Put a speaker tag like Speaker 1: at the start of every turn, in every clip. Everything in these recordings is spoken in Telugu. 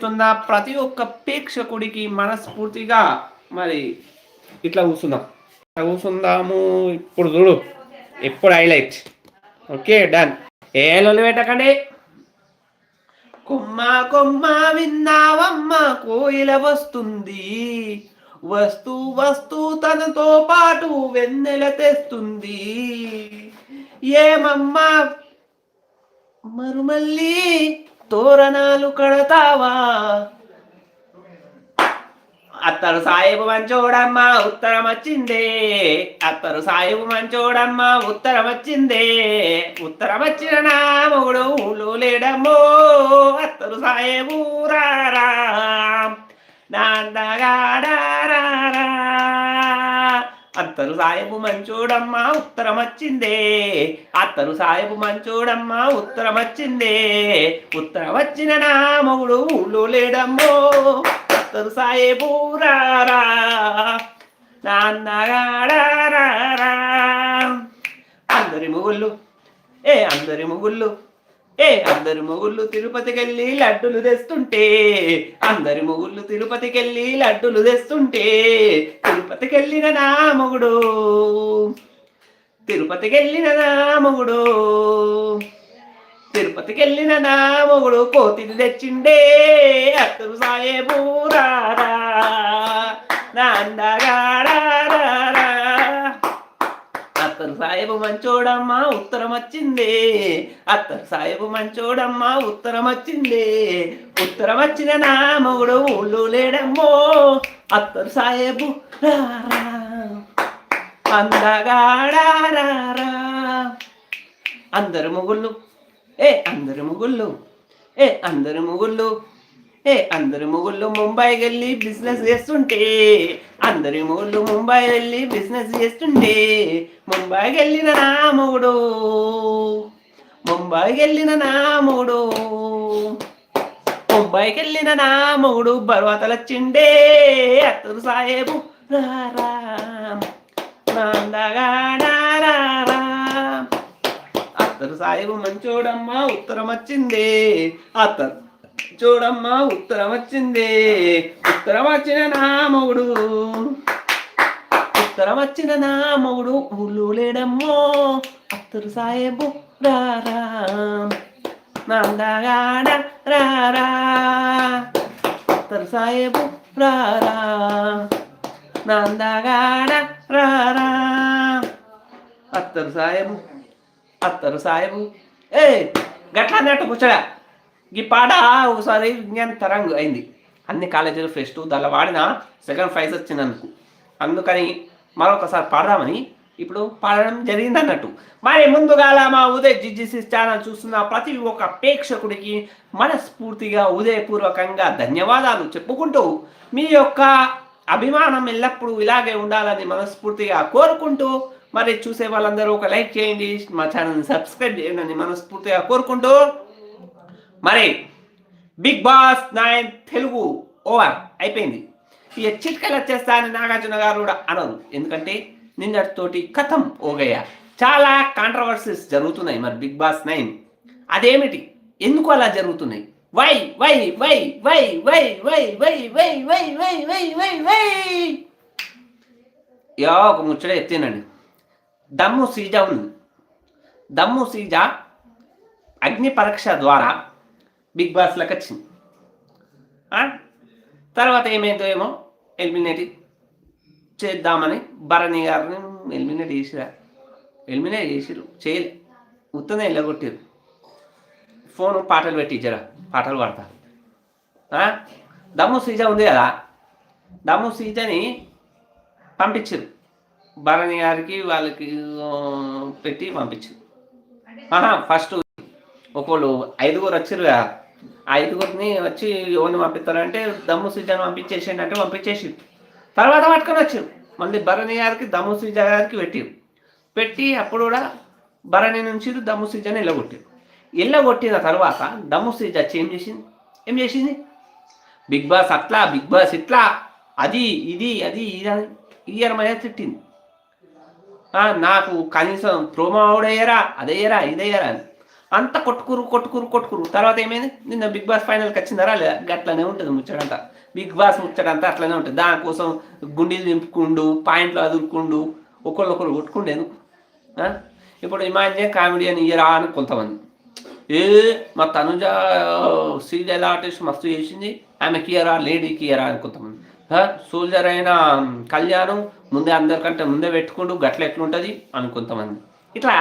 Speaker 1: చేస్తుందా ప్రతి ఒక్క ప్రేక్షకుడికి మనస్ఫూర్తిగా మరి ఇట్లా కూర్చుందాం. ఇట్లా కూర్చుందాము. ఇప్పుడు చూడు. ఎప్పుడు హైలైట్ ఓకే డన్ ఏ లొల్లి పెట్టకండి. కొమ్మ కొమ్మ విన్నావమ్మ కోయిల వస్తుంది. వస్తు వస్తు తనతో పాటు వెన్నెల తెస్తుంది. ఏమమ్మా? మరుమల్లి తోరణాలు కడతావా? అత్తరు సాయిబు మంచోడమ్మా ఉత్తరం వచ్చిందే అత్తరు సాయిబు మంచోడమ్మా ఉత్తరం వచ్చిందే ఉత్తరం వచ్చిన నా మొగుడు ఊళ్ళో లేడమ్మో. అత్తరు సాయిబు రారా నాందగాడారా అత్తరు సాయపు మంచోడమ్మా ఉత్తరం వచ్చిందే అత్తరు సాయపు మంచోడమ్మా ఉత్తరం వచ్చిందే ఉత్తరం వచ్చిన నా మొగుడు ఊళ్ళో లేడమ్మో. అత్తరు సాయపు రారా. నాన్నగాడారా. అందరి మొగుళ్ళు. ఏ అందరి మొగుళ్ళు? ఏ అందరు మొగుళ్ళు తిరుపతికెళ్ళి లడ్డులు తెస్తుంటే అందరి మొగుళ్ళు తిరుపతికెళ్ళి లడ్డులు తెస్తుంటే తిరుపతికెళ్ళిన నా మొగుడు తిరుపతికెళ్ళిన నా మొగుడు తిరుపతికెళ్ళిన నా మొగుడు కోతిని తెచ్చిండే అత్తరు సాయేబూరారా నాందగాడారా అత్తరు సాయబు మంచోడమ్మా ఉత్తరం వచ్చింది అత్తరు సాయబు మంచోడమ్మా ఉత్తరం వచ్చింది ఉత్తరం వచ్చిన నా మొగుడు ఊళ్ళు లేడమ్మో. అత్తరు సాయబు అందగాడారా అందరు మొగుళ్ళు. ఏ అందరు మొగుళ్ళు. ఏ అందరు మొగుళ్ళు. ఏ అందరి మొగుళ్ళు ముంబై వెళ్ళి బిజినెస్ చేస్తుంటే అందరి మొగుళ్ళు ముంబై వెళ్ళి బిజినెస్ చేస్తుంటే ముంబైకి వెళ్ళిన నా మొగుడు ముంబైకి వెళ్ళిన నా మొగుడు ముంబైకి వెళ్ళిన నా మొగుడు బర్వాతలు వచ్చిండే అత్తరు సాహేబు అత్తరు సాహేబు మంచోడమ్మా ఉత్తరం వచ్చింది అత్తరు చూడమ్మా ఉత్తరం వచ్చింది ఉత్తరం వచ్చిన నా మొగుడు. ఉత్తరం వచ్చిన నా మొగుడు ఊళ్ళు లేడమ్మో. అత్తరు సాయేబు రారా నందగాడ రారా అత్తరు సాయేబు రారా నందగాడ రారా అత్తరు సాయేబు అత్తరు సాయేబు ఏ గట్లా అన్నట్టు కూర్చోడా? ఈ పాట ఒకసారి విజ్ఞాన తరంగ్ అయింది. అన్ని కాలేజీలు ఫెస్ట్ దానిలో వాడిన సెకండ్ ప్రైజ్ వచ్చింది అనుకు. అందుకని మరొకసారి పాడదామని ఇప్పుడు పాడడం జరిగింది అన్నట్టు మరి ముందుగాల మా ఉదయ్ జిజిసి ఛానల్ చూస్తున్న ప్రతి ఒక్క ప్రేక్షకుడికి మనస్ఫూర్తిగా ఉదయపూర్వకంగా ధన్యవాదాలు చెప్పుకుంటూ మీ యొక్క అభిమానం ఎల్లప్పుడూ ఇలాగే ఉండాలని మనస్ఫూర్తిగా కోరుకుంటూ మరి చూసే వాళ్ళందరూ ఒక లైక్ చేయండి మా ఛానల్ని సబ్స్క్రైబ్ చేయండి అని మనస్ఫూర్తిగా కోరుకుంటూ మరి Bigg Boss nine Telugu over అయిపోయింది ఇక చిట్కలు వచ్చేస్తా అని నాగార్జున గారు కూడా అనరు ఎందుకంటే నిన్నటితోటి కథం ఓగయ్య చాలా కాంట్రవర్సీస్ జరుగుతున్నాయి మరి బిగ్ బాస్ నైన్ అదేమిటి ఎందుకు అలా జరుగుతున్నాయి why why why why why why why why why why why why why yeah ఒక ముచ్చట ఎత్తినండి దమ్ము సీజ ఉంది దమ్ము సీజ అగ్ని పరీక్ష ద్వారా బిగ్ బాస్లోకి వచ్చింది. తర్వాత ఏమైందో ఏమో ఎలిమినేట్ చేద్దామని భరణి గారిని ఎలిమినేట్ చేసిరా. ఎలిమినేట్ చేసిరు చేయలే. ఉత్తనే ఎల్లగొట్టారు ఫోన్ పాటలు పెట్టి పాటలు పాడతా. దమ్ము సీజ ఉంది కదా? దమ్ము సీజని పంపించారు భరణి గారికి వాళ్ళకి పెట్టి పంపించారు ఫస్ట్ ఒకళ్ళు ఐదుగురు వచ్చారు కదా? ఆ ఐదుగురిని వచ్చి ఎవరిని పంపిస్తారంటే దమ్ము సీజన్ పంపించేసిండు అంటే పంపించేసి తర్వాత పట్టుకొని వచ్చారు. మళ్ళీ భరణి గారికి దమ్ము సీజ గారికి పెట్టి పెట్టి అప్పుడు కూడా భరణి నుంచి దమ్ము సీజన్ వెళ్ళగొట్టారు వెళ్ళగొట్టిన తర్వాత దమ్ము సుజ వచ్చి ఏం చేసింది? ఏం చేసింది? బిగ్ బాస్ అట్లా బిగ్ బాస్ ఇట్లా అది ఇది అది ఇది అని తిట్టింది. నాకు కనీసం ప్రోమో ఆవిడయ్యారా అదయ్యరా ఇదయ్యరా అని. అంత కొట్టుకురు కొట్టుకురు కొట్టుకురు. తర్వాత ఏమైంది? నిన్న బిగ్ బాస్ ఫైనల్కి వచ్చిందరా? లేదా గట్లనే ఉంటుంది ముచ్చడంతా బిగ్ బాస్ ముచ్చడంతా అట్లనే ఉంటుంది. దానికోసం గుండీలు నింపుకుండు పాయింట్లు అదురుకుండు ఒకళ్ళు ఒకళ్ళు కొట్టుకుండు ఎందుకు? ఇప్పుడు ఇమాజిన్ అని ఇయరా అని కొంతమంది. ఏ మా తనుజ సీరియల్ ఆర్టిస్ట్ మస్తు చేసింది. ఆమెకి ఇయరా లేడీకి ఇయరా అని కొంతమంది. సోల్జర్ అయిన కళ్యాణం ముందే అందరికంటే ముందే పెట్టుకుంటూ గట్ల ఎట్లుంటుంది అని కొంతమంది. ఇట్లా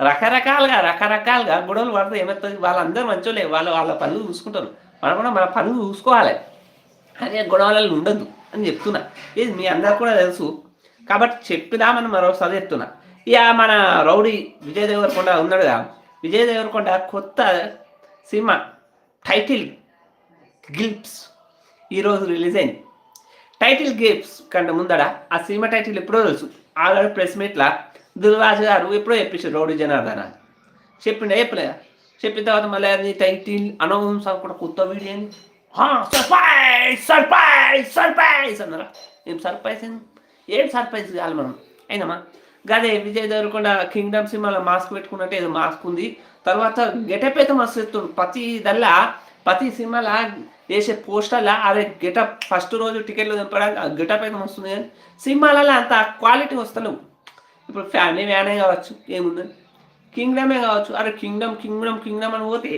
Speaker 1: రకరకాలుగా రకరకాలుగా గొడవలు పడతాయి. ఏమవుతుంది వాళ్ళందరూ మంచోలే వాళ్ళు వాళ్ళ పనులు చూసుకుంటారు. మనం కూడా మన పనులు చూసుకోవాలి. అదే గొడవలలో ఉండదు అని చెప్తున్నా. ఇది మీ అందరు కూడా తెలుసు. కాబట్టి చెప్పిదామని మరోసారి చెప్తున్నా. ఇక మన రౌడీ విజయ్ దేవరకొండ ఉన్నాడు కదా. విజయ్ దేవరకొండ కొత్త సినిమా టైటిల్ గిల్ప్స్ ఈరోజు రిలీజ్ అయింది. టైటిల్ గేమ్స్ కంటే ముందడ ఆ సినిమా టైటిల్ ఎప్పుడో తెలుసు. ఆల్రెడీ ప్రెస్ మీట్లా దుర్వాజ గారు ఎప్పుడో చెప్పించారు రౌడీ జనార్దన. చెప్పిండే చెప్పలే చెప్పిన తర్వాత మళ్ళీ అది టైటిల్ అనౌన్స్ అనుకుంటా కొత్త వీడియో అని. సర్ప్రైజ్ సర్ప్రైజ్ సర్ప్రైజ్ అన్నారా? ఏం సర్ప్రైజ్ ఏం? సర్ప్రైజ్ కావాలి మనం. అయినమ్మా గదే విజయ్ దేవరకొండ కింగ్డమ్ సినిమాలో మాస్క్ పెట్టుకున్నట్టు ఏదో మాస్క్ ఉంది. తర్వాత గెటప్ అయితే మస్తు ఎత్తుండు ప్రతి దల్లా ప్రతి సినిమాలా వేసే పోస్టర్లా అదే గెటప్ ఫస్ట్ రోజు టికెట్లు దింపడానికి ఆ గెటప్ అయితే వస్తుంది కానీ సినిమాలలో అంత క్వాలిటీ వస్తలేవు. ఇప్పుడు ఫ్యామిలీ వ్యానే కావచ్చు ఏముంది? కింగ్డమే కావచ్చు. అరే కింగ్డమ్ కింగ్డమ్ కింగ్డమ్ అని పోతే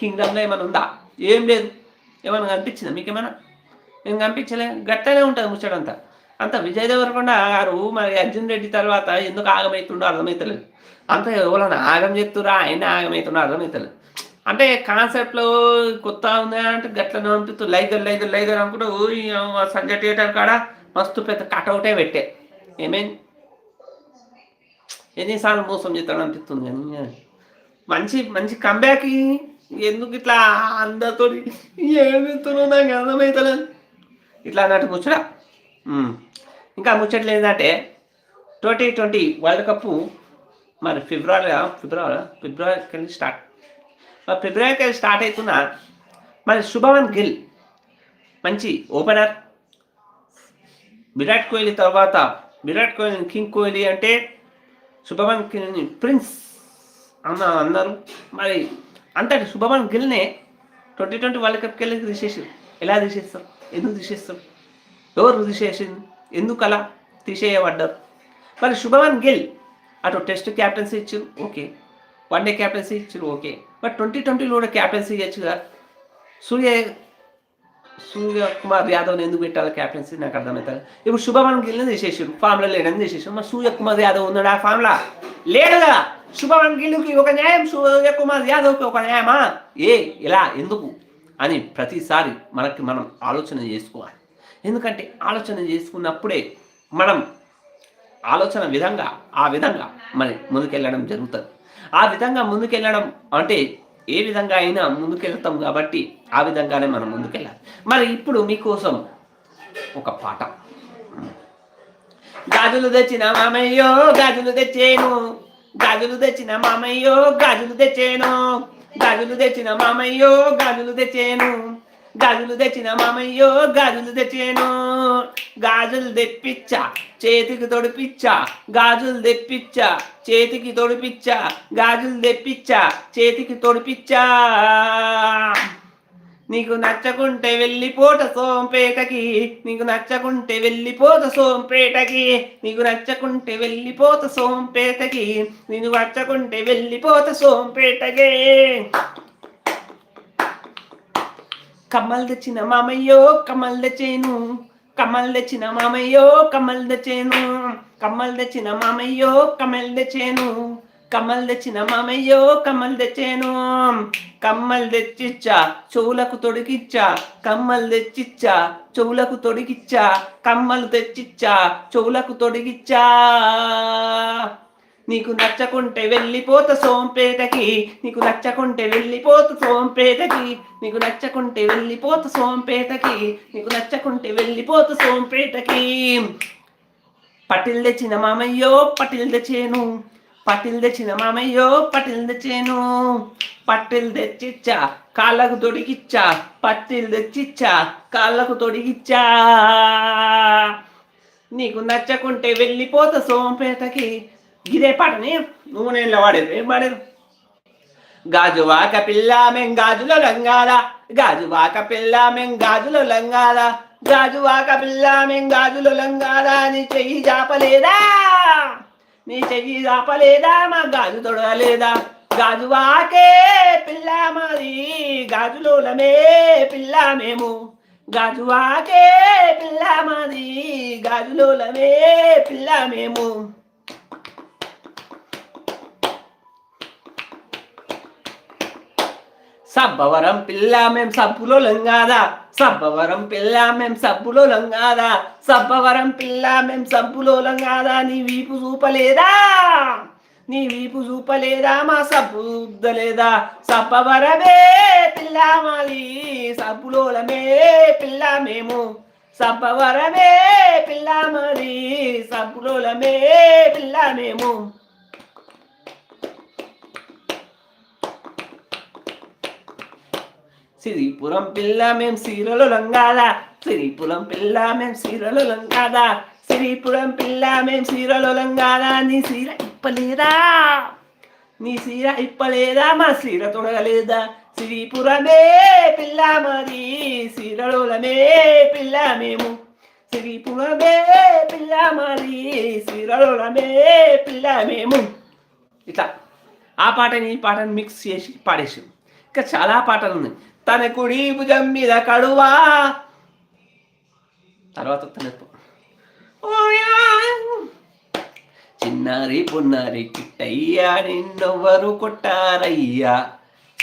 Speaker 1: కింగ్డమ్లో ఏమైనా ఉందా? ఏం లేదు. ఏమైనా కనిపించిందా మీకు ఏమైనా ఏం కనిపించలే. గట్టనే ఉంటుంది ముచ్చడంతా అంత విజయ్ దేవరకొండ గారు మరి అర్జున్ రెడ్డి తర్వాత ఎందుకు ఆగమవుతుండో అర్థమవుతలేదు అంత ఎవరైనా ఆగం చెప్తురా ఆయన ఆగమవుతుండో అర్థమవుతలేదు అంటే కాన్సెప్ట్లో కొత్త ఉంది అంటే గట్లనే అనిపిస్తుంది లైగర్ లైగర్ లైగర్ అనుకుంటూ సంజయ్ థియేటర్ కాడ మస్తు పెద్ద కటౌటే పెట్టే. ఏమైంది? ఎన్నిసార్లు మోసం చేస్తాడు అనిపిస్తుంది కానీ మంచి మంచి కంబ్యాక్ ఎందుకు ఇట్లా అందరితో ఏమిస్తున్నావు నాకు అర్థమవుతలేదు ఇట్లా అన్నట్టు ముచ్చట. ఇంకా ముచ్చట్లు ఏంటంటే ట్వంటీ ట్వంటీ వరల్డ్ కప్ మరి ఫిబ్రవరి ఫిబ్రవరి ఫిబ్రవరి వెళ్ళి స్టార్ట్ మరి ఫిబ్రవరికి స్టార్ట్ అవుతున్న మరి శుభమన్ గిల్ మంచి ఓపెనర్ విరాట్ కోహ్లీ తర్వాత విరాట్ కోహ్లీ కింగ్ కోహ్లీ అంటే శుభమన్ గిల్ని ప్రిన్స్ అన్న అన్నారు మరి అంతటి శుభమన్ గిల్నే ట్వంటీ ట్వంటీ వరల్డ్ కప్కి వెళ్ళి తీసేసారు ఎలా తీసేస్తారు? ఎందుకు తీసేస్తారు? ఎవరు తీసేసింది? ఎందుకు అలా తీసేయబడ్డారు? మరి శుభమన్ గిల్ అటు టెస్ట్ క్యాప్టెన్సీ ఇచ్చారు ఓకే. వన్ డే క్యాప్టెన్సీ ఇచ్చారు ఓకే. బట్ ట్వంటీ ట్వంటీలో కూడా క్యాప్టెన్సీ ఇవ్వచ్చు కదా. సూర్య సూర్య కుమార్ యాదవ్ని ఎందుకు పెట్టాలి క్యాప్టెన్సీ నాకు అర్థమవుతుంది ఇప్పుడు శుభమన్ గిల్ని తీసేసారు ఫామ్లో లేడని తీసేసారు మరి సూర్య కుమార్ యాదవ్ ఉన్నాడు? ఆ ఫామ్లా లేడు కదా. శుభమన్ గిల్కి ఒక న్యాయం? సూర్య కుమార్ యాదవ్కి ఒక న్యాయమా? ఏ ఇలా ఎందుకు? అని ప్రతిసారి మనకి మనం ఆలోచన చేసుకోవాలి. ఎందుకంటే ఆలోచన చేసుకున్నప్పుడే మనం ఆలోచన విధంగా ఆ విధంగా మరి ముందుకెళ్ళడం జరుగుతుంది. ఆ విధంగా ముందుకెళ్ళడం అంటే ఏ విధంగా అయినా ముందుకెళ్తాం కాబట్టి ఆ విధంగానే మనం ముందుకెళ్ళాలి. మరి ఇప్పుడు మీకోసం ఒక పాట. గాజులు తెచ్చిన మామయ్యో గాజులు తెచ్చేను. గాజులు తెచ్చిన మామయ్యో గాజులు తెచ్చేను. గాజులు తెచ్చిన మామయ్యో గాజులు తెచ్చేను. గాజులు తెచ్చిన మామయ్యో గాజులు తెచ్చేను. గాజులు తెప్పిచ్చా చేతికి తొడిపిచ్చా గాజులు తెప్పిచ్చా చేతికి తొడిపిచ్చా గాజులు తెప్పిచ్చా చేతికి తొడిపిచ్చా నీకు నచ్చకుంటే వెళ్ళిపోట సోంపేటకి. నీకు నచ్చకుంటే వెళ్ళిపోత సోంపేటకి. నీకు నచ్చకుంటే వెళ్ళిపోత సోంపేటకి. నీకు నచ్చకుంటే వెళ్ళిపోత సోంపేటకి. కమల్ తెచ్చిన మామయ్యో కమల్ తెచ్చేను. కమల్ తెచ్చిన మామయ్యో కమల్ తెచ్చేను. కమల్ తెచ్చిన మామయ్యో కమల్ తెచ్చేను. కమల్ తెచ్చిన మామయ్యో కమల్ తెచ్చేను. కమ్మలు తెచ్చిచ్చా చెవులకు తొడిగిచ్చా. కమ్మలు తెచ్చిచ్చా చెవులకు తొడిగిచ్చా. కమ్మలు తెచ్చిచ్చా చెవులకు తొడిగిచ్చా. నీకు నచ్చకుంటే వెళ్ళిపోత సోంపేటకి. నీకు నచ్చకుంటే వెళ్ళిపోత సోంపేటకి. నీకు నచ్చకుంటే వెళ్ళిపోత సోంపేటకి. నీకు నచ్చకుంటే వెళ్ళిపోత సోంపేటకి. పటిల్ తెచ్చిన మామయ్యో పటిల్ తెచ్చేను. పటిల్ తెచ్చిన మామయ్యో పటిల్ తెచ్చేను. పట్టిల్ తెచ్చిచ్చా కాళ్ళకు తొడిగిచ్చా పట్టిల్ తెచ్చిచ్చా కాళ్ళకు తొడిగిచ్చా. నీకు నచ్చకుంటే వెళ్ళిపోత సోంపేటకి. ఇదే పాటని నువ్వు నేను వాడేది ఏం పాడారు గాజువాక పిల్ల మేం గాజులో లంగాల. గాజువాక పిల్ల మేం గాజులో లంగాల. గాజువాక పిల్ల మేం గాజులో లంగాల. నీ చెయ్యి జాపలేదా? నీ చెయ్యి జాపలేదా? మా గాజు తొడగలేదా గాజువాకే పిల్ల మాది. గాజులోలమే పిల్ల మేము. గాజువాకే పిల్ల మాది. గాజులోలమే పిల్ల మేము. సబ్బవరం పిల్ల మేం సబ్బులో లంగాదా సబ్బవరం పిల్ల మేం సబ్బులో లంగాదా సబ్బవరం పిల్ల మేం సబ్బులో లంగాదా నీ వీపు చూపలేదా? నీ వీపు చూపలేదా? మా సబ్బు ఉద్దలేదా సబ్బవరమే పిల్ల మాలి సబ్బులోలమే పిల్ల మేము. సబ్బవరమే పిల్ల మాలి సబ్బులోలమే పిల్ల మేము. సిరిపురం పిల్ల మేం సీరలు లంగాదా? సిరిపురం పిల్ల మేం సీరలు లంగాదా? సిరిపురం పిల్ల మేం సీరలు లంగాదా? నీ సీర ఇప్పలేదా? నీ సీర ఇప్పలేదా? మా సీర తొడగలేదా? సిరిపురమే పిల్ల మరి సీరలోలమే పిల్ల మేము. సిరిపురమే పిల్ల మరి సీరలోలమే పిల్ల మేము. ఇట్లా. ఆ పాటని ఈ పాటని మిక్స్ చేసి పాడేసి ఇంకా చాలా పాటలు ఉన్నాయి. తన కుడి భుజం మీద కడువా? తర్వాత తనకు చిన్నారి పొన్నారి కిట్టయ్యా నిన్నెవ్వరు కొట్టారయ్యా.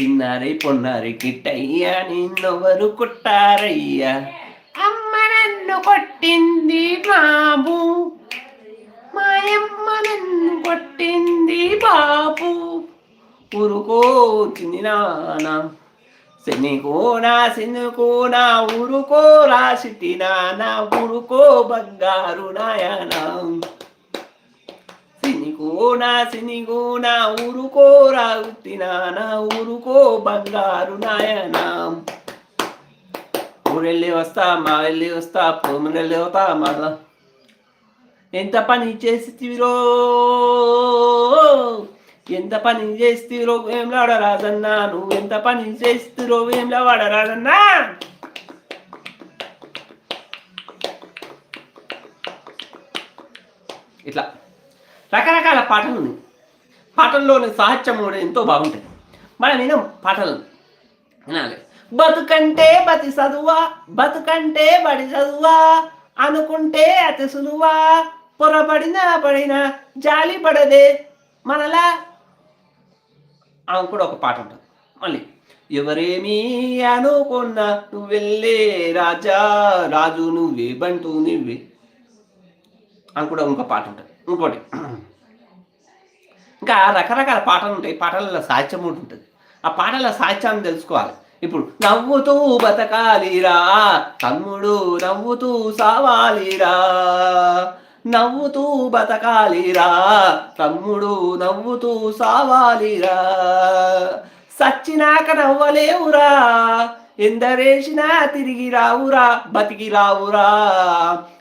Speaker 1: చిన్నారి పొన్నారి కిట్టయ్యా నిన్నెవ్వరు కొట్టారయ్యా. అమ్మ నన్ను కొట్టింది బాబు. మాయమ్మ నన్ను కొట్టింది బాబు. నానా. చిన్ని నా శనికోనా నా ఊరుకో రాసిటి నా ఊరుకో బంగారు నాయన. సినికో నా సినిగో నా ఊరుకో రాగుతి నా ఊరుకో బంగారు నాయన. ఊరెళ్ళి వస్తా మా వెళ్ళి వస్తా పొమ్మెళ్ళి వస్తా మళ్ళా ఎంత పని చేసిరో ఎంత పని చేస్తురో ఏంలా వాడరాదన్నా నువ్వు ఎంత పని చేస్తురో ఏంలా లాడరాదన్నా? ఇట్లా రకరకాల పాటలు ఉన్నాయి. పాటల్లోని సాహిత్యం కూడా ఎంతో బాగుంటుంది మనం వినం పాటలు వినాలి. బతుకంటే బతి చదువా బతుకంటే బడి చదువా అనుకుంటే అతి సులువా పొరబడిన పడినా జాలి పడదే మనలా ఆమె కూడా ఒక పాట ఉంటుంది. మళ్ళీ ఎవరేమీ అనుకున్నా నువ్వు వెళ్ళే రాజా రాజు నువ్వే బంటు నువ్వే అని కూడా ఇంకో పాట ఉంటుంది. ఇంకోటి ఇంకా రకరకాల పాటలు ఉంటాయి. పాటలలో సాహిత్యం కూడా ఉంటుంది. ఆ పాటల సాహిత్యాన్ని తెలుసుకోవాలి. ఇప్పుడు నవ్వుతూ బతకాలిరా తమ్ముడు నవ్వుతూ సావాలిరా నవ్వుతూ బతకాలిరా. తమ్ముడు నవ్వుతూ సావాలిరా. సచ్చినాక నవ్వలేవురా. ఎందరేసినా తిరిగి రావురా బతికి రావురా.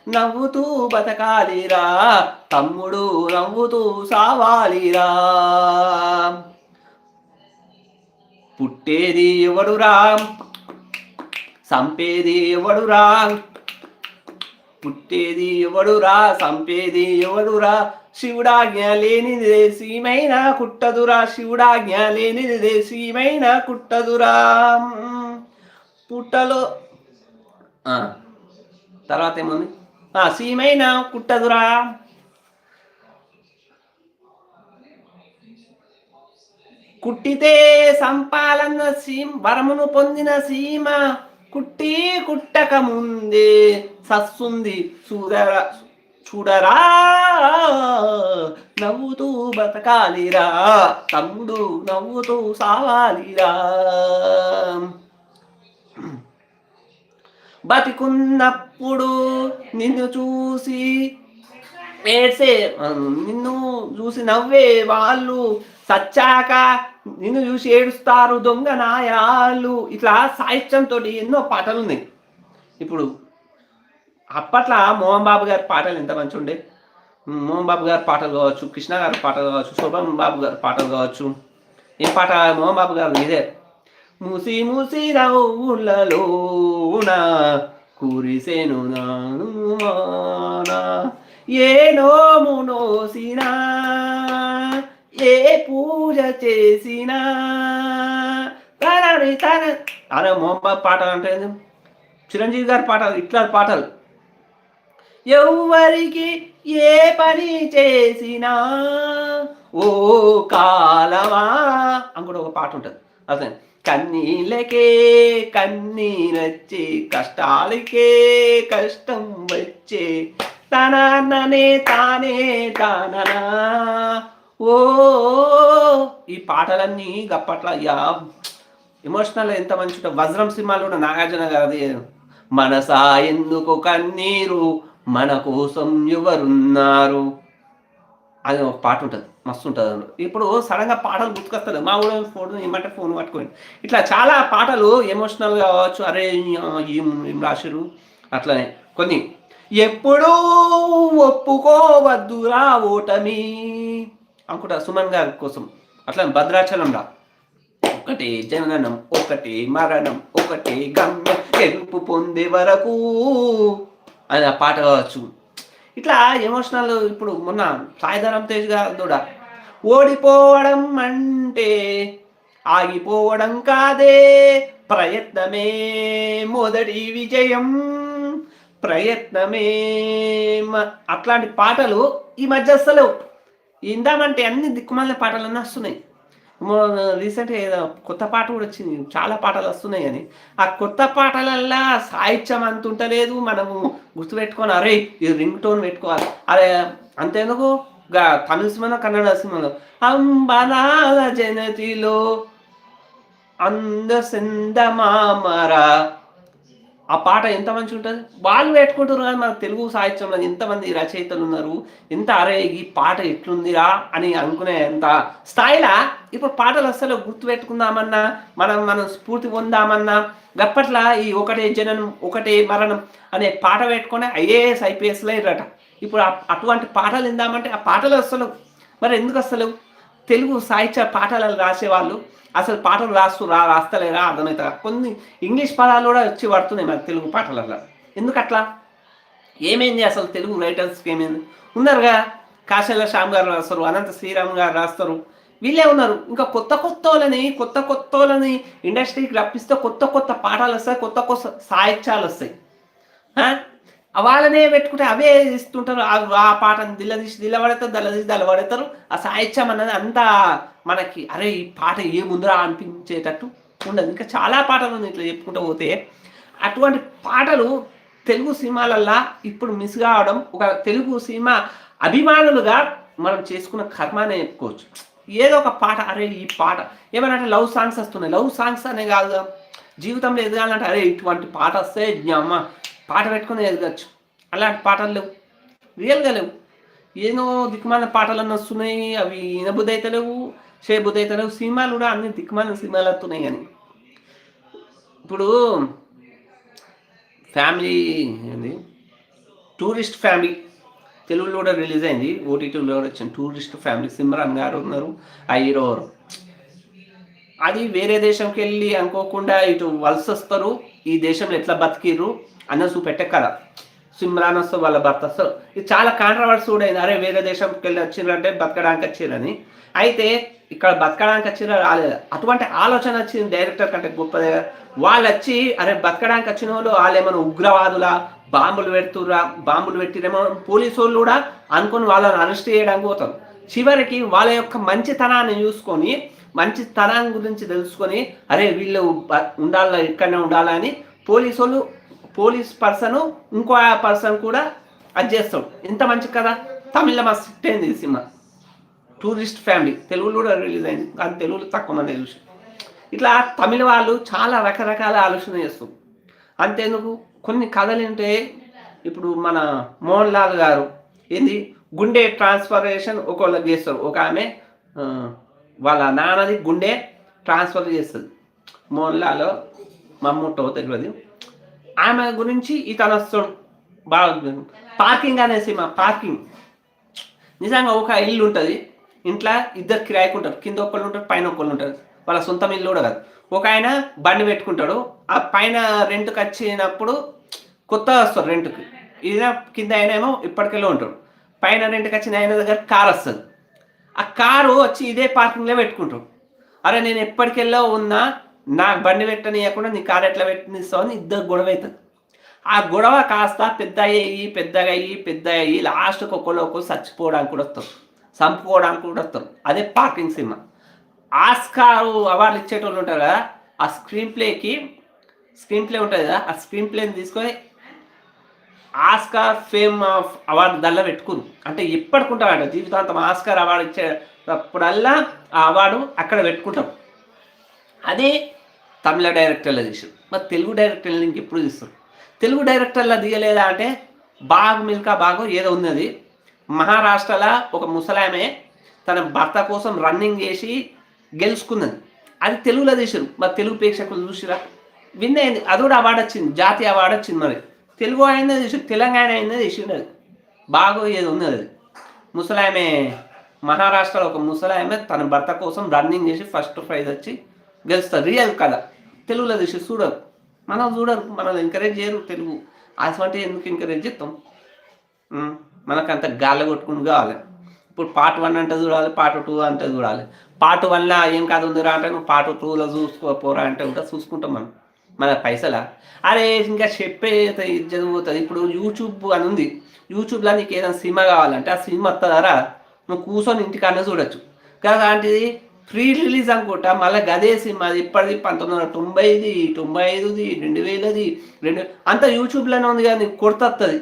Speaker 1: నవ్వుతూ బతకాలిరా. తమ్ముడు నవ్వుతూ సావాలిరా. పుట్టేది ఎవడురా? సంపేది ఎవడురా? పుట్టేది ఎవడురా సంపేది ఎవడురా? శివుడాజ్ఞ లేనిదే సీమైన కుట్టదురా శివుడాజ్ఞ లేనిదే సీమైన కుట్టదురా. పుట్టలో తర్వాత ఏముంది? ఆ, సీమైన కుట్టదురా. కుట్టితే సంపాలన్న సీమ వరమును పొందిన సీమ కుట్టి కుట్టక ముందే సస్సుంది చూడరా చూడరా నవ్వుతూ బతకాలిరా తమ్ముడు నవ్వుతూ సావాలిరా. బతికున్నప్పుడు నిన్ను చూసి ఏడ్సే నిన్ను చూసి నవ్వే వాళ్ళు సచ్చాక నిన్ను చూసి ఏడుస్తారు దొంగ నాయాలు. ఇట్లా సాహిత్యంతో ఎన్నో పాటలు ఉన్నాయి. ఇప్పుడు అప్పట్లో మోహన్ బాబు గారి పాటలు ఎంత మంచి ఉండే. మోహన్ బాబు గారి పాటలు కావచ్చు కృష్ణ గారి పాటలు కావచ్చు శోభన్ బాబు గారి పాటలు కావచ్చు. ఏం పాట మోహన్ బాబు గారు ఇదే మూసి మూసి రౌలలోన కురిసెను నాను ఏనో మునోసినా ఏ పూజ చేసినా? తనని తన అరే బాబు పాటలు అంటే? చిరంజీవి గారి పాటలు ఇట్లా పాటలు. ఎవ్వరికి ఏ పని చేసినా? ఓ కాలమా? అని కూడా ఒక పాట ఉంటుంది. అసలు కన్నీళ్ళకే కన్నీరచ్చే కష్టాలకే కష్టం వచ్చే తననే తానే తాననా? ఓ ఈ పాటలన్నీ గప్పట్ల యా ఎమోషనల్ ఎంత మంచి వజ్రం సినిమాలు కూడా నాగార్జున గారిది. మనసా ఎందుకు కన్నీరు? మన కోసం ఎవరున్నారు? అది ఒక పాట ఉంటుంది. మస్తు ఉంటుంది అందులో. ఇప్పుడు సడన్గా పాటలు గుర్తుకొస్తారు మా ఊళ్ళో ఫోన్ ఏమంటే ఫోన్ పట్టుకోండి ఇట్లా చాలా పాటలు ఎమోషనల్ కావచ్చు. అరే ఏం ఏం రాసిరు అట్లనే. కొన్ని. ఎప్పుడూ ఒప్పుకోవద్దురా ఓటమి. అనుకుంటా సుమన్ గారి కోసం. అట్లా భద్రాచలంలా ఒకటి ఒకటే జననం ఒకటే మరణం ఒకటే గమ్యం గెలుపు పొందే వరకు. అని ఆ పాట కావచ్చు. ఇట్లా ఎమోషనల్ ఇప్పుడు మొన్న సాయిధరం తేజ్ గారు కూడా ఓడిపోవడం అంటే ఆగిపోవడం కాదే. ప్రయత్నమే మొదటి విజయం. ప్రయత్నమే అట్లాంటి పాటలు ఈ మధ్య వస్తలేవు ఇందామంటే అన్ని దిక్కుమాలిన పాటలన్నీ వస్తున్నాయి. రీసెంట్గా ఏదో కొత్త పాట కూడా వచ్చింది. చాలా పాటలు వస్తున్నాయి అని. ఆ కొత్త పాటలల్లా సాహిత్యం అంత ఉంటలేదు మనము గుర్తుపెట్టుకొని అరే ఇది రింగ్ టోన్ పెట్టుకోవాలి. అరే అంతేందుకు? తమిళ సినిమాలో కన్నడ సినిమాలో. అంబనాల జనతిలో అందసింద మామరా ఆ పాట ఎంత మంచి ఉంటుంది? వాళ్ళు పెట్టుకుంటారు కానీ మన తెలుగు సాహిత్యంలో ఎంతమంది రచయితలు ఉన్నారు. ఎంత అరే ఈ పాట ఎట్లుందిరా అని అనుకునే ఎంత స్థాయిలా ఇప్పుడు పాటలు అసలు గుర్తు పెట్టుకుందామన్నా మనం మనం స్ఫూర్తి పొందామన్నా గప్పట్లా ఈ ఒకటే జననం ఒకటే మరణం అనే పాట పెట్టుకొని ఐఏఎస్ ఐపీఎస్లో ఇరట. ఇప్పుడు అటువంటి పాటలు విందామంటే ఆ పాటలు అసలు మరి ఎందుకు అసలు తెలుగు సాహిత్య పాఠాలు రాసేవాళ్ళు అసలు పాటలు రాస్తూ రా రాస్తలేరా అర్థమవుతా కొన్ని ఇంగ్లీష్ పదాలు కూడా వచ్చి పడుతున్నాయి మరి తెలుగు పాటలలో ఎందుకు అట్లా ఏమైంది అసలు తెలుగు రైటర్స్కి ఏమైంది? ఉన్నారుగా కాశల శ్యామ్ గారు రాస్తారు అనంత శ్రీరామ్ గారు రాస్తారు. వీళ్ళే ఉన్నారు. ఇంకా కొత్త కొత్త వాళ్ళని కొత్త కొత్త వాళ్ళని ఇండస్ట్రీకి రప్పిస్తే కొత్త కొత్త పాఠాలు వస్తాయి కొత్త కొత్త సాహిత్యాలు వస్తాయి. వాళ్ళనే పెట్టుకుంటే అవే ఇస్తుంటారు. ఆ- ఆ పాటను దిల్లదీసి దిల్లబడతారు దల్లదీసి దల్లబడతారు. ఆ సాహిత్యం అన్నది అంతా మనకి అరే ఈ పాట ఏముందిరా అనిపించేటట్టు ఉండదు. ఇంకా చాలా పాటలు ఉన్నాయి ఇట్లా చెప్పుకుంటూ పోతే అటువంటి పాటలు తెలుగు సినిమాలల్లా ఇప్పుడు మిస్ కావడం ఒక తెలుగు సినిమా అభిమానులుగా మనం చేసుకున్న కర్మానే చెప్పుకోవచ్చు. ఏదో ఒక పాట అరే ఈ పాట ఏమనంటే లవ్ సాంగ్స్ వస్తున్నాయి. లవ్ సాంగ్స్ అనే కాదు. జీవితంలో ఎదగాలంటే అరే ఇటువంటి పాట వస్తే అమ్మ పాట పెట్టుకుని ఎదగచ్చు. అలాంటి పాటలు లేవు. రియల్గా లేవు. ఏదో దిక్కుమాల పాటలన్నీ వస్తున్నాయి అవి వినబుద్ధి అయితే లేవు. చేయబోతే అయితే సినిమాలు కూడా అన్ని దిక్కుమాలిన సినిమాలు వస్తున్నాయి కానీ ఇప్పుడు ఫ్యామిలీ ఏంది? Tourist family. తెలుగులో కూడా రిలీజ్ అయింది. ఓటీటీలో కూడా వచ్చింది. Tourist family. సిమ్రాన్ గారు ఉన్నారు. ఆ హీరో అది వేరే దేశంకి వెళ్ళి అనుకోకుండా ఇటు వలస వస్తారు. ఈ దేశంలో ఎట్లా బతికిర్రు? అన్న చూపెట్టే కదా సిమ్రాన్ వాళ్ళ భర్త వస్తారు ఇది చాలా కాంట్రవర్సీ కూడా అయింది. అరే వేరే దేశంకి వెళ్ళి వచ్చిందంటే బతకడానికి వచ్చిరని అయితే ఇక్కడ బతకడానికి వచ్చిన రాలేదు? అటువంటి ఆలోచన వచ్చింది డైరెక్టర్ కంటే గొప్పదే కదా. వాళ్ళు వచ్చి అరే బతకడానికి వచ్చిన వాళ్ళు వాళ్ళు ఏమైనా ఉగ్రవాదులా బాంబులు పెడుతురా బాంబులు పెట్టిరేమో పోలీసు వాళ్ళు కూడా అనుకుని వాళ్ళని అరెస్ట్ చేయడానికి పోతారు. చివరికి వాళ్ళ యొక్క మంచితనాన్ని చూసుకొని మంచితనం గురించి తెలుసుకొని అరే వీళ్ళు బ- ఉండాలా ఇక్కడనే ఉండాలని పోలీసు వాళ్ళు పోలీస్ పర్సన్ ఇంకో పర్సన్ కూడా అది చేస్తాడు ఎంత మంచి కదా తమిళ మస్తు హిట్ అయింది ఈ సినిమా టూరిస్ట్ ఫ్యామిలీ. తెలుగులో కూడా రిలీజ్ అయింది. కానీ తెలుగులో తక్కువ మంది చూసి ఇట్లా తమిళ వాళ్ళు చాలా రకరకాల ఆలోచన చేస్తారు. అంతేందుకు కొన్ని కథలు ఏంటే ఇప్పుడు మన మోహన్ లాల్ గారు ఏంది? గుండె ట్రాన్స్ఫరేషన్ ఒకళ్ళకి చేస్తారు. ఒక ఆమె వాళ్ళ నాన్నది గుండె ట్రాన్స్ఫర్ చేస్తుంది. మోహన్ లాల్ మమ్మూటో తెలియదు ఆమె గురించి ఇతను వస్తాడు బాగుంది పార్కింగ్ అనే సినిమా పార్కింగ్. నిజంగా ఒక ఇల్లు ఉంటుంది. ఇంట్లో ఇద్దరు కిరాయికుంటారు కింద ఒకళ్ళు ఉంటారు పైన ఒకళ్ళు ఉంటారు. వాళ్ళ సొంతం ఇల్లు కూడా కాదు. ఒక ఆయన బండి పెట్టుకుంటాడు. ఆ పైన రెంట్కి వచ్చినప్పుడు కొత్తగా వస్తారు రెంట్కి. ఇది కింద ఆయన ఏమో ఇప్పటికెళ్ళి ఉంటాడు. పైన రెంట్కి వచ్చిన ఆయన దగ్గర కార్ వస్తుంది. ఆ కారు వచ్చి ఇదే పార్కింగ్లో పెట్టుకుంటాడు. అరే నేను ఎప్పటికెళ్ళో ఉన్నా నాకు బండి పెట్టనీయకుండా నీ కారు ఎట్లా పెట్టినిస్తావు అని ఇద్దరు గొడవ అవుతుంది. ఆ గొడవ కాస్త పెద్ద అయ్యి పెద్దగా అయ్యి పెద్ద అయ్యి లాస్ట్కి ఒకళ్ళు చచ్చిపోవడానికి కూడా వస్తారు. చంపుకోవడానికి కూడా వస్తారు. అదే పార్కింగ్ సినిమా. ఆస్కారు అవార్డులు ఇచ్చేటోళ్ళు ఉంటారు కదా ఆ స్క్రీన్ ప్లేకి స్క్రీన్ ప్లే ఉంటుంది కదా ఆ స్క్రీన్ ప్లేని తీసుకొని ఆస్కార్ ఫేమ్ ఆఫ్ అవార్డు దల్లా పెట్టుకుని అంటే ఎప్పటికుంటామంట జీవితాంతం ఆస్కార్ అవార్డు ఇచ్చేటప్పుడల్లా ఆ అవార్డు అక్కడ పెట్టుకుంటాం. అదే తమిళ డైరెక్టర్లో తీసారు మరి తెలుగు డైరెక్టర్లు ఇంకెప్పుడు తీస్తారు తెలుగు డైరెక్టర్లో తీయలేదా అంటే బాగు మిల్కా బాగు ఏదో ఉన్నది మహారాష్ట్రలో ఒక ముసలామె తన భర్త కోసం రన్నింగ్ చేసి గెలుచుకున్నది. అది తెలుగులో తీసారు మరి తెలుగు ప్రేక్షకులు చూసిరా? విన్ అయింది. అది కూడా అవార్డు వచ్చింది. జాతీయ అవార్డు వచ్చింది మరి. తెలుగు అయినా తీసి తెలంగాణ అయినా తీసిండు అది. బాగా ఏది ఉన్నది అది. ముసలామె మహారాష్ట్రలో ఒక ముసలామె తన భర్త కోసం రన్నింగ్ చేసి ఫస్ట్ ప్రైజ్ వచ్చి గెలుస్తారు రియల్ కదా తెలుగులో చూసి చూడరు. మనం చూడరు మనం ఎంకరేజ్ చేయరు తెలుగు. అటువంటి ఎందుకు ఎంకరేజ్ చేస్తాం? మనకు అంత గాలి కొట్టుకుని కావాలి. ఇప్పుడు పార్ట్ వన్ అంటే చూడాలి పార్ట్ టూ అంటే చూడాలి. పార్ట్ వన్లో ఏం కాదు ఉందిరా అంటే నువ్వు పార్ట్ టూలో చూసుకోపోరా అంటే ఉంటా చూసుకుంటాం మనం. మన పైసలా? అరే ఇంకా చెప్పే చదివిపోతుంది ఇప్పుడు యూట్యూబ్ అని ఉంది. యూట్యూబ్లో నీకు ఏదైనా సినిమా కావాలంటే ఆ సినిమా వస్తుందారా నువ్వు కూర్చొని ఇంటికాడనే చూడొచ్చు. కదా అలాంటిది ప్రీ రిలీజ్ అనుకుంటా. మళ్ళీ గదే సినిమా అది ఇప్పటిది పంతొమ్మిది వందల తొంభైది తొంభై ఐదుది రెండు వేలది రెండు అంత యూట్యూబ్లోనే ఉంది కానీ నీకు కొడుతుంది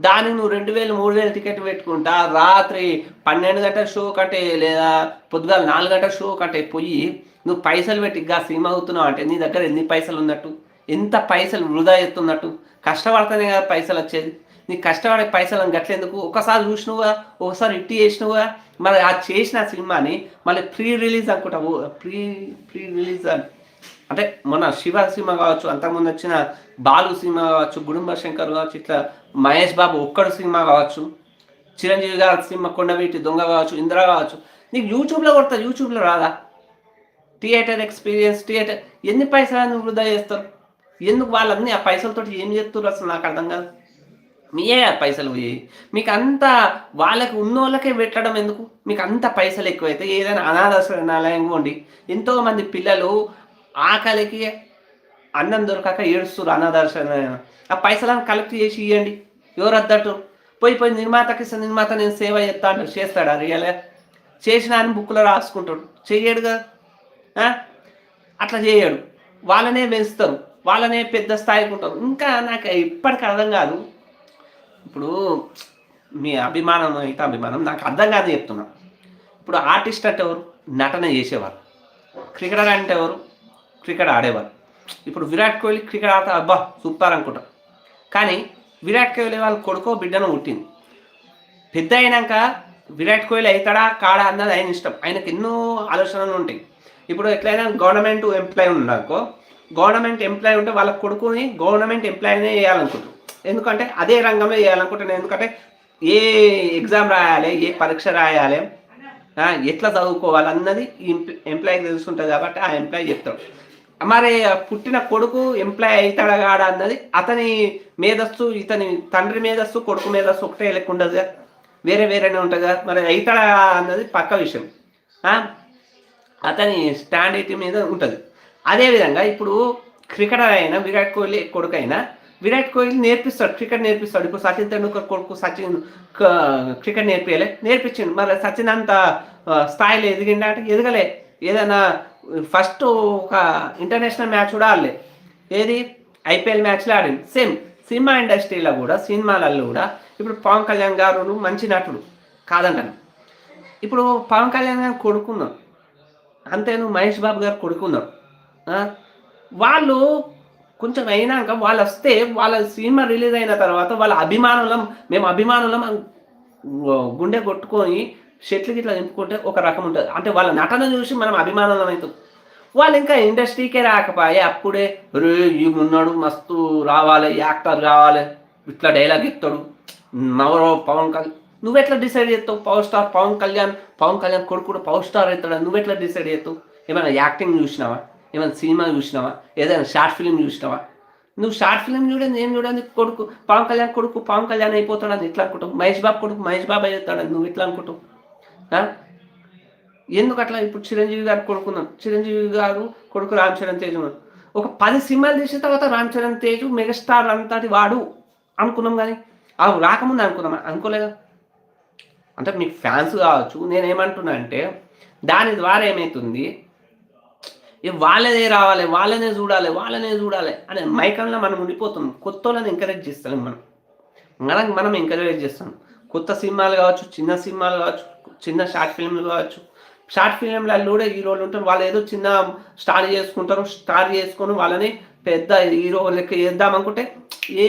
Speaker 1: దానికి నువ్వు రెండు వేలు మూడు వేలు టికెట్ పెట్టుకుంటా రాత్రి పన్నెండు గంటల షో కట్టే లేదా పొద్దుగాల నాలుగు గంటల షో కట్టే పోయి నువ్వు పైసలు పెట్టి ఇంకా సినిమా అవుతున్నావు అంటే నీ దగ్గర ఎన్ని పైసలు ఉన్నట్టు? ఎంత పైసలు వృధా ఎత్తున్నట్టు కష్టపడితేనే కదా పైసలు వచ్చేది. నీ కష్టపడే పైసలు గట్లేందుకు ఒకసారి చూసినవా? ఒకసారి ఇట్టి చేసినవా? మరి ఆ చేసిన సినిమాని మళ్ళీ ప్రీ రిలీజ్ అనుకుంటావు ప్రీ ప్రీ రిలీజ్ అని. అంటే మన శివ సినిమా కావచ్చు అంతకుముందు వచ్చిన బాలు సినిమా కావచ్చు గుడుంబ శంకర్ కావచ్చు ఇట్లా మహేష్ బాబు ఒక్కడు సినిమా కావచ్చు చిరంజీవి గారి సినిమా కొండవీటి దొంగ కావచ్చు ఇందిరా కావచ్చు. నీకు యూట్యూబ్లో కొడతా యూట్యూబ్లో రాదా? థియేటర్ ఎక్స్పీరియన్స్ థియేటర్ ఎన్ని పైసలు నువ్వు వృధా చేస్తారు? ఎందుకు వాళ్ళన్నీ ఆ పైసలతోటి ఏం చేస్తారు అసలు? నాకు అర్థం కాదు. మీయే ఆ పైసలు పోయి మీకు అంత వాళ్ళకి ఉన్నోళ్ళకే పెట్టడం ఎందుకు? మీకు అంత పైసలు ఎక్కువైతే ఏదైనా అనాథాశ్రమాలయం పోండి. ఎంతోమంది పిల్లలు ఆకలికి అన్నం దొరకక ఏడుస్తారు అనాథాశ్రమాలయం ఆ పైసలను కలెక్ట్ చేసి ఇవ్వండి ఎవరు అద్దట్టు పోయి పోయి నిర్మాతకి నిర్మాత నేను సేవ చేస్తా అంటారు చేస్తాడా? రియలే చేసిన అని బుక్లో రాసుకుంటాడు. చేయడు కదా? అట్లా చేయడు. వాళ్ళనే పెంచుతారు. వాళ్ళనే పెద్ద స్థాయికి ఉంటారు. ఇంకా నాకు ఇప్పటికీ అర్థం కాదు. ఇప్పుడు మీ అభిమానం అయితే అభిమానం నాకు అర్థం కాదు చెప్తున్నా. ఇప్పుడు ఆర్టిస్ట్ అంటే ఎవరు? నటన చేసేవారు. క్రికెటర్ అంటే ఎవరు? క్రికెట్ ఆడేవారు. ఇప్పుడు విరాట్ కోహ్లీ క్రికెట్ ఆడతా అబ్బా సూపర్ అనుకుంటాం. కానీ విరాట్ కోహ్లీ వాళ్ళ కొడుకో బిడ్డను పుట్టింది. పెద్ద అయినాక విరాట్ కోహ్లీ అవుతాడా కాడా అన్నది ఆయన ఇష్టం. ఆయనకు ఎన్నో ఆలోచనలు ఉంటాయి. ఇప్పుడు ఎట్లయినా గవర్నమెంట్ ఎంప్లాయీ ఉన్నాకో గవర్నమెంట్ ఎంప్లాయీ ఉంటే వాళ్ళ కొడుకుని గవర్నమెంట్ ఎంప్లాయీనే చేయాలనుకుంటారు. ఎందుకంటే అదే రంగమే చేయాలనుకుంటున్నాను ఎందుకంటే ఏ ఎగ్జామ్ రాయాలి ఏ పరీక్ష రాయాలి ఎట్లా చదువుకోవాలి అన్నది ఎంప్లాయీకి తెలుసుంటుంది కాబట్టి ఆ ఎంప్లాయీ చెప్తాడు. మరి పుట్టిన కొడుకు ఎంప్లాయ్ అవుతాడా కాడా అన్నది అతని మేధస్సు ఇతని తండ్రి మేధస్సు కొడుకు మేధస్సు ఒకటే లెక్క ఉండదు కదా వేరే వేరేనే ఉంటుంది కదా. మరి అవుతాడా అన్నది పక్క విషయం. అతని స్టాండర్డ్ మీద ఉంటుంది. అదేవిధంగా ఇప్పుడు క్రికెటర్ అయినా విరాట్ కోహ్లీ కొడుకు అయినా విరాట్ కోహ్లీ నేర్పిస్తాడు క్రికెట్ నేర్పిస్తాడు. ఇప్పుడు సచిన్ తెండూల్కర్ కొడుకు సచిన్ క్రికెట్ నేర్పియలే. నేర్పించిండు. మరి సచిన్ అంత స్థాయిలో ఎదిగిండా అంటే ఎదగలే. ఏదైనా ఫస్ట్ ఒక ఇంటర్నేషనల్ మ్యాచ్ కూడా ఆడలే. ఏది? ఐపీఎల్ మ్యాచ్లో ఆడింది సేమ్ సినిమా ఇండస్ట్రీలో కూడా సినిమాలలో కూడా ఇప్పుడు పవన్ కళ్యాణ్ గారు మంచి నటుడు కాదంటాను. ఇప్పుడు పవన్ కళ్యాణ్ గారు కొడుకున్నాం అంతేను మహేష్ బాబు గారు కొడుకున్నాం వాళ్ళు కొంచెం అయినాక వాళ్ళు వస్తే వాళ్ళ సినిమా రిలీజ్ అయిన తర్వాత వాళ్ళ అభిమానులం మేము అభిమానులం గుండె కొట్టుకొని షెట్లు గిట్లా నింపుకుంటే ఒక రకం ఉంటుంది. అంటే వాళ్ళ నటన చూసి మనం అభిమానులం అవుతాం వాళ్ళు ఇంకా ఇండస్ట్రీకే రాకపోయే. అప్పుడే రే ఈ ఉన్నాడు మస్తు రావాలి యాక్టర్ రావాలి ఇట్లా డైలాగ్ ఇస్తాడు నవరో పవన్ కళ్యాణ్ నువ్వెట్లా డిసైడ్ చేస్తావు? పవర్ స్టార్ పవన్ కళ్యాణ్ పవన్ కళ్యాణ్ కొడుకు పవర్ స్టార్ అవుతాడా? నువ్వెట్లా డిసైడ్ చేస్తావు? ఏమైనా యాక్టింగ్ చూసినావా? ఏమైనా సినిమా చూసినావా? ఏదైనా షార్ట్ ఫిలిం చూసినావా? నువ్వు షార్ట్ ఫిలిం చూడండి ఏం చూడండి కొడుకు? పవన్ కళ్యాణ్ కొడుకు పవన్ కళ్యాణ్ అయిపోతాడని ఇట్లా అనుకుంటావు? మహేష్ బాబు కొడుకు మహేష్ బాబు అయిపోతాడని నువ్వు ఇట్లా అనుకుంటావు? ఎందుకు అట్లా ఇప్పుడు చిరంజీవి గారు కొడుకున్నాం చిరంజీవి గారు కొడుకు రామ్ చరణ్ తేజ్ ఉన్నాడు. ఒక పది సినిమాలు తీసిన తర్వాత రామ్ చరణ్ తేజ్ మెగాస్టార్ అంతటి వాడు అనుకున్నాం కానీ అవి రాకముందు అనుకున్నాం అనుకోలేదా? అంటే మీకు ఫ్యాన్స్ కావచ్చు. నేనేమంటున్నా అంటే దాని ద్వారా ఏమవుతుంది వాళ్ళనే రావాలి వాళ్ళనే చూడాలి వాళ్ళనే చూడాలి అనే మైకంలో మనం ఉండిపోతున్నాం కొత్త వాళ్ళని ఎంకరేజ్ చేస్తాం మనం. మనకి మనం ఎంకరేజ్ చేస్తాం. కొత్త సినిమాలు కావచ్చు చిన్న సినిమాలు కావచ్చు చిన్న షార్ట్ ఫిల్మ్లు కావచ్చు. షార్ట్ ఫిల్మ్లలో కూడా హీరోలు ఉంటారు. వాళ్ళు ఏదో చిన్న స్టార్ చేసుకుంటారు స్టార్ చేసుకొని వాళ్ళని పెద్ద హీరో లెక్క చేద్దాం అనుకుంటే ఏ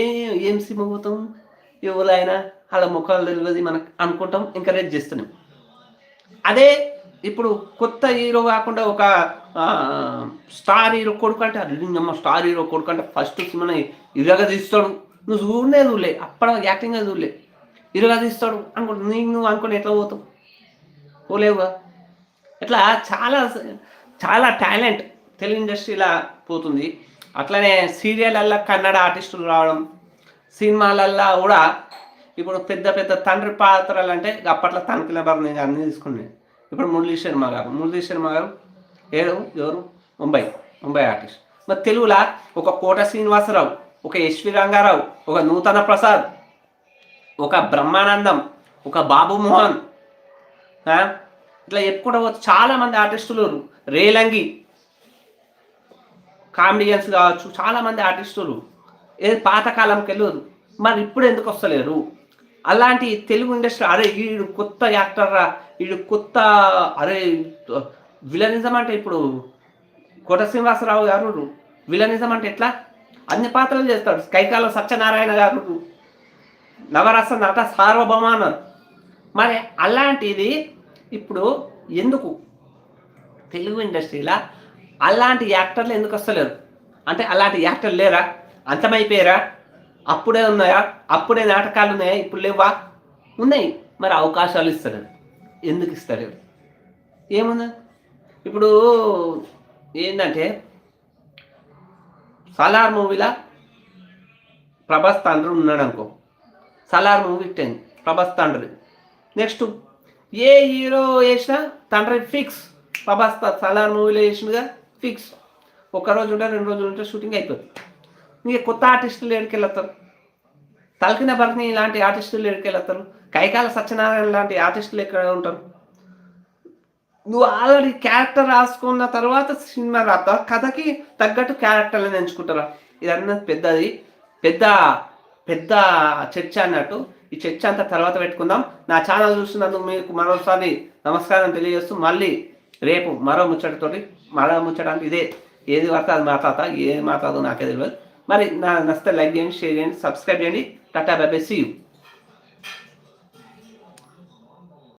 Speaker 1: ఏం సినిమా పోతాం? ఎవరైనా వాళ్ళ ముఖాలు తెలియదు మనకు అనుకుంటాం ఎంకరేజ్ చేస్తున్నాం అదే ఇప్పుడు కొత్త హీరో కాకుండా ఒక స్టార్ హీరో కొడుకు అంటే అమ్మ స్టార్ హీరో కొడుకు అంటే ఫస్ట్ సినిమా ఇరగా తీస్తాడు నువ్వు చూడనే చూడలే. అప్పుడు యాక్టింగ్ చూడలే. ఇరగా తీస్తాడు అనుకుంటు నీకు నువ్వు అనుకుని ఎట్లా పోతావు? పోలేవుగా. ఇట్లా చాలా చాలా టాలెంట్ తెలుగు ఇండస్ట్రీలా పోతుంది. అట్లనే సీరియళ్ళల్లో కన్నడ ఆర్టిస్టులు రావడం సినిమాలల్లో కూడా ఇప్పుడు పెద్ద పెద్ద తండ్రి పాత్రలు అంటే అప్పట్లో తనకిల భరణి అన్నీ తీసుకున్నాయి. ఇప్పుడు మురళీ శర్మ గారు. మురళీ శర్మ గారు ఏడు ఎవరు? ముంబై. ముంబై ఆర్టిస్ట్. మరి తెలుగులా? ఒక కోట శ్రీనివాసరావు ఒక యశ్వి రంగారావు ఒక నూతన ప్రసాద్ ఒక బ్రహ్మానందం ఒక బాబు మోహన్. ఇట్లా చెప్పుకుంటూ చాలామంది చాలా మంది ఆర్టిస్టులు రేలంగి కామెడియన్స్ కావచ్చు చాలా మంది ఆర్టిస్టులు ఏ పాతకాలంకి వెళ్ళరు మరి ఇప్పుడు ఎందుకు వస్తలేరు? అలాంటి తెలుగు ఇండస్ట్రీ అరే వీడు కొత్త యాక్టర్ రా వీడు కొత్త అరే విలనిజం అంటే ఇప్పుడు కోట శ్రీనివాసరావు గారు విలనిజం అంటే ఎట్లా? అన్ని పాత్రలు చేస్తాడు. కైకాల సత్యనారాయణ గారు నవరస నట సార్వభౌమాన. మరి అలాంటిది ఇప్పుడు ఎందుకు? తెలుగు ఇండస్ట్రీలో అలాంటి యాక్టర్లు ఎందుకు వస్తలేరు? అంటే అలాంటి యాక్టర్లు లేరా? అంతమైపోయారా? అప్పుడే ఉన్నాయా? అప్పుడే నాటకాలు ఉన్నాయా? ఇప్పుడు లేవా? ఉన్నాయి. మరి అవకాశాలు ఇస్తారు ఎందుకు ఇస్తారు ఏముంది? ఇప్పుడు ఏంటంటే సలార్ మూవీలో ప్రభాస్ తండ్రి ఉన్నాడు అనుకో సలార్ మూవీ టెన్ ప్రభాస్ తండ్రి. నెక్స్ట్ ఏ హీరో వేసినా తండ్రి ఫిక్స్. ప్రభాస్ సలార్ మూవీలో వేసినగా ఫిక్స్. ఒక రోజు ఉంటే రెండు రోజులు ఉంటే షూటింగ్ అయిపోతుంది ఇంకా కొత్త ఆర్టిస్టులు ఎక్కడికి తలకిన భరణి ఇలాంటి ఆర్టిస్టులు ఎక్కడికి కైకాల సత్యనారాయణ లాంటి ఆర్టిస్టులు ఎక్కడ ఉంటారు? నువ్వు ఆల్రెడీ క్యారెక్టర్ రాసుకున్న తర్వాత సినిమా రాస్తా కథకి తగ్గట్టు క్యారెక్టర్లను ఎంచుకుంటారా? ఇదన్నా పెద్దది. పెద్ద పెద్ద చర్చ అన్నట్టు. ఈ చర్చ అంతా తర్వాత పెట్టుకుందాం. నా ఛానల్ చూస్తున్నందుకు మీకు మరోసారి నమస్కారం తెలియజేస్తూ మళ్ళీ రేపు మరో ముచ్చటతోటి మరో ముచ్చట ఇదే. ఏది పడితే అది మాట్లాడతా ఏది మాట్లాడదు నాకే తెలియదు. మరి నా నచ్చితే లైక్ చేయండి షేర్ చేయండి సబ్స్క్రైబ్ చేయండి. టాటా బాబే సీ యూ.